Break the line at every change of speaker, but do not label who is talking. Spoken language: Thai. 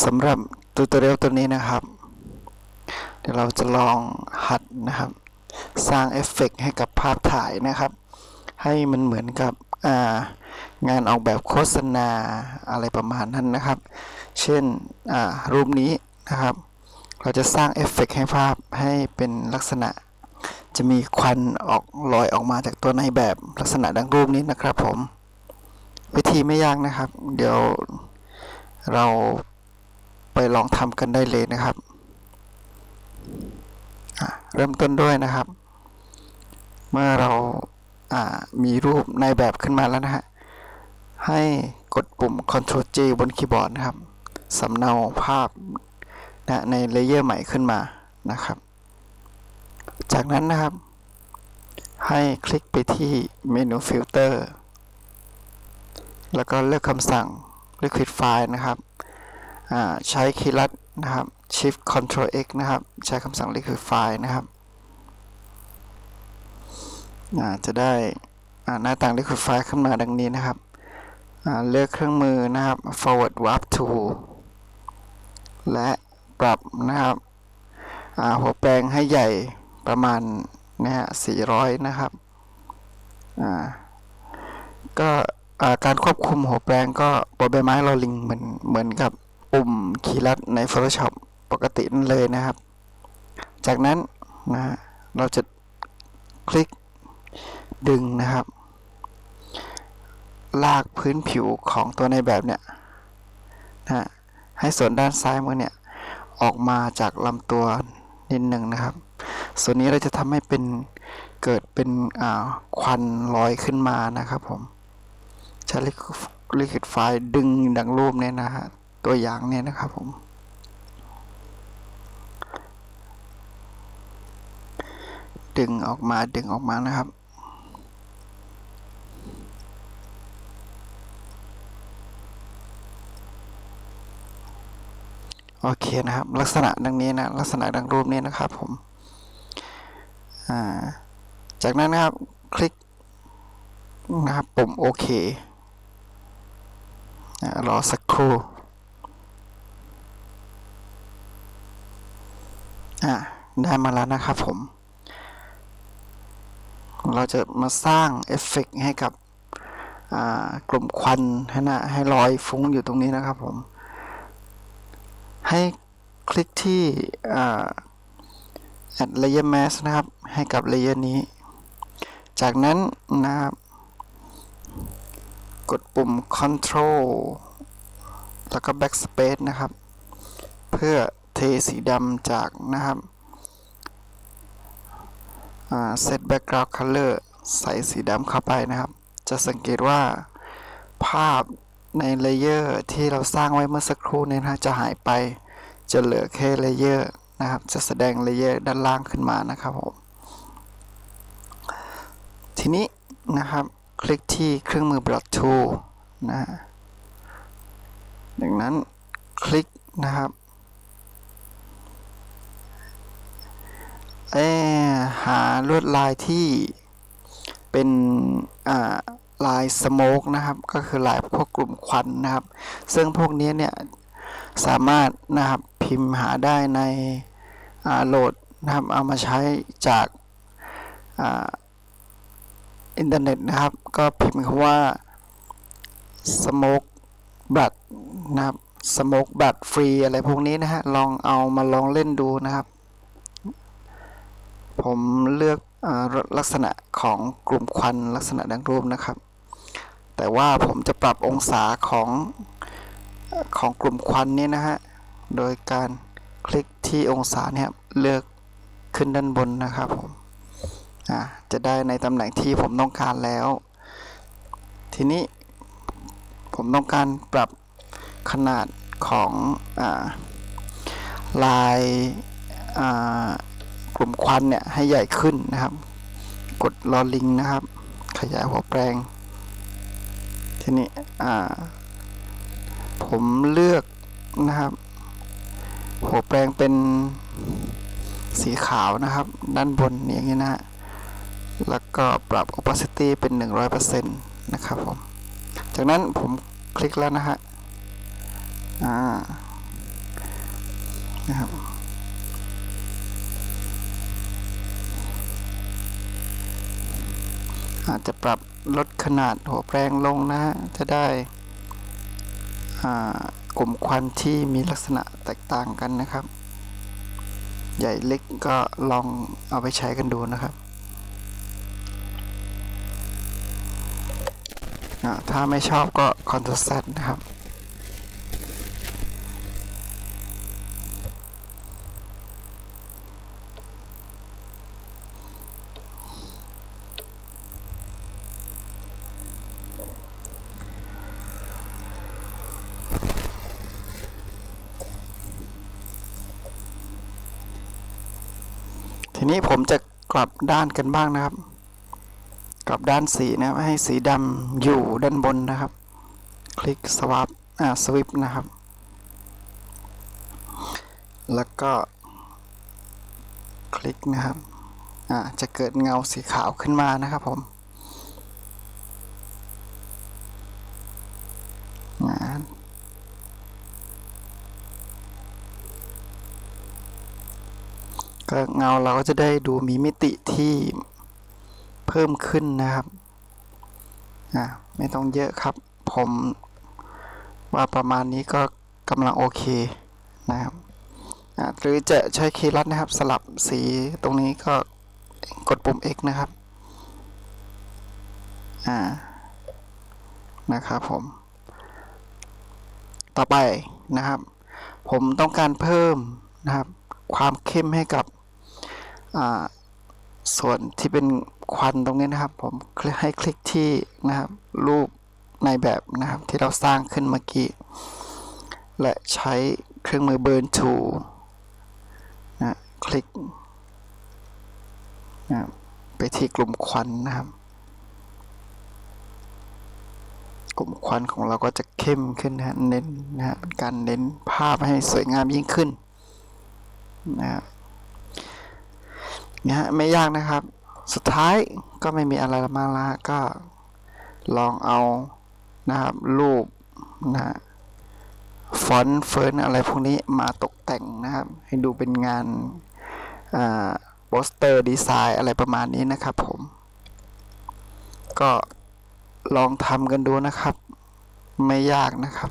สำหรับตูตอเรียลตัวนี้นะครับ เดี๋ยวเราจะลองหัดนะครับ สร้างเอฟเฟกต์ให้กับภาพถ่ายนะครับ ให้มันเหมือนกับางานออกแบบโฆษณาอะไรประมาณนั้นนะครับ เช่นรูปนี้นะครับ เราจะสร้างเอฟเฟกต์ให้ภาพให้เป็นลักษณะ จะมีควันออกลอยออกมาจากตัวในแบบลักษณะดังรูปนี้นะครับผม วิธีไม่ยากนะครับ เดี๋ยวเรา ไปลองทำกันได้เลยนะครับ เริ่มต้นด้วยนะครับ เมื่อเรามีรูปในแบบขึ้นมาแล้วนะฮะ ให้กดปุ่ม Ctrl G บนคีย์บอร์ดนะครับสำเนาภาพนะในเลเยอร์ใหม่ขึ้นมานะครับ จากนั้นนะครับ ให้คลิกไปที่เมนูฟิลเตอร์แล้วก็เลือกคำสั่ง Liquid File นะครับ ใช้คีย์ลัดนะครับ Shift Ctrl X นะครับ ใช้คำสั่ง Liquid File นะครับจะได้หน้าต่าง Liquid File ขึ้นมาดังนี้นะครับ เลือกเครื่องมือนะครับ Forward Warp Tool และปรับนะครับหัวแปลงให้ใหญ่ประมาณนะฮะ400 นะครับ ก็การควบคุมหัวแปลงก็บนใบไม้เราลิงเหมือนเหมือนกับ ปุ่มคีย์ลัดใน Photoshop ปกตินั่นเลยนะครับ จากนั้นนะฮะเราจะคลิกดึงนะครับ ลากพื้นผิวของตัวในแบบเนี่ยนะฮะให้ส่วนด้านซ้ายมือเนี่ยออกมาจากลำตัวนิดหนึ่งนะครับ ส่วนนี้เราจะทำให้เป็นเกิดเป็นอ่าควันลอยขึ้นมานะครับผมใช้ลิควิดไฟดึงดังรูปเนี่ยนะฮะ ตัวอย่างเนี่ยนะครับผม ดึงออกมาดึงออกมานะครับ โอเคนะครับ ลักษณะดังนี้นะ ลักษณะดังรูปนี้นะครับผมาจากนั้นนะครับ คลิกนะครับปุ่มโอเครอสักครู่ อ่าได้มาแล้วนะครับผม เราจะมาสร้างเอฟเฟกต์ให้กับกลุ่มควันให้นะให้ลอยฟุ้งอยู่ตรงนี้นะครับผม ให้คลิกที่ add layer mask นะครับ ให้กับ layer นี้ จากนั้นนะครับ กดปุ่ม control แล้วก็ backspace นะครับ เพื่อ สีดำจากนะครับ set background color ใส่สีดำเข้าไปนะครับ จะสังเกตว่าภาพในเลเยอร์ที่เราสร้างไว้เมื่อสักครู่นี้นะจะหายไป จะเหลือแค่เลเยอร์นะครับ จะแสดงเลเยอร์ด้านล่างขึ้นมานะครับผม ทีนี้นะครับคลิกที่เครื่องมือ brush tool นะฮะดังนั้นคลิกนะครับ เออหาลวดลายที่เป็นอ่าลายสโมกนะครับ ก็คือลายพวกกลุ่มควันนะครับ ซึ่งพวกนี้เนี่ยสามารถนะครับพิมพ์หาได้ในโหลดนะครับเอามาใช้จากอินเทอร์เน็ตนะครับ ก็พิมพ์คำว่า smoke blood นะครับ smoke blood free อะไรพวกนี้นะฮะลองเอามาลองเล่นดูนะครับ ผมเลือกอลักษณะของกลุ่มควันลักษณะดังรูปนะครับ แต่ว่าผมจะปรับองศาของของกลุ่มควันนี้นะฮะ โดยการคลิกที่องศาเนี่ยเลือกขึ้นด้านบนนะครับผมจะได้ในตำแหน่งที่ผมต้องการแล้ว ทีนี้ผมต้องการปรับขนาดของอลายา กลุ่มควันเนี่ยให้ใหญ่ขึ้นนะครับ กดลอลิงนะครับ ขยายหัวแปลง ทีนี้อ่า ผมเลือกนะครับ หัวแปลงเป็นสีขาวนะครับ ด้านบนอย่างนี้นะฮะแล้วก็ปรับ opacity เป็น 100%นะครับผม จากนั้นผมคลิกแล้วนะฮะ อ่า นะครับ อาจจะปรับลดขนาดหัวแปรงลงนะฮะจะได้กลุ่มควันที่มีลักษณะแตกต่างกันนะครับ ใหญ่เล็กก็ลองเอาไปใช้กันดูนะครับถ้าไม่ชอบก็คอนเทสต์นะครับ ทีนี้ผมจะกลับด้านกันบ้างนะครับ กลับด้านสีนะครับให้สีดำอยู่ด้านบนนะครับ คลิกสวัปอ่าสวิปนะครับ แล้วก็ คลิกนะครับอ่าจะเกิดเงาสีขาวขึ้นมานะครับผม ก็เงาเราก็จะได้ดูมีมิติที่เพิ่มขึ้นนะครับอ่าไม่ต้องเยอะครับ ผมว่าประมาณนี้ก็กำลังโอเคนะครับหรือจะใช้คีย์ลัดนะครับ สลับสีตรงนี้ก็กดปุ่ม X นะครับอ่านะครับผม ต่อไปนะครับ ผมต้องการเพิ่มนะครับ ความเข้มให้กับ ส่วนที่เป็นควันตรงนี้นะครับ ผมให้คลิกที่นะครับ รูปในแบบนะครับที่เราสร้างขึ้นเมื่อกี้ และใช้เครื่องมือ Burn To นะคลิกนะไปที่กลุ่มควันนะครับ กลุ่มควันของเราก็จะเข้มขึ้นนะเน้นนะการเน้นภาพให้สวยงามยิ่งขึ้นนะครับ นี่ยฮะไม่ยากนะครับ สุดท้ายก็ไม่มีอะไรมากละก็ลองเอานะครับรูปนะฟอนต์เฟิร์นอะไรพวกนี้มาตกแต่งนะครับ ให้ดูเป็นงานโปสเตอร์ดีไซน์อะไรประมาณนี้นะครับผม ก็ลองทำกันดูนะครับ ไม่ยากนะครับ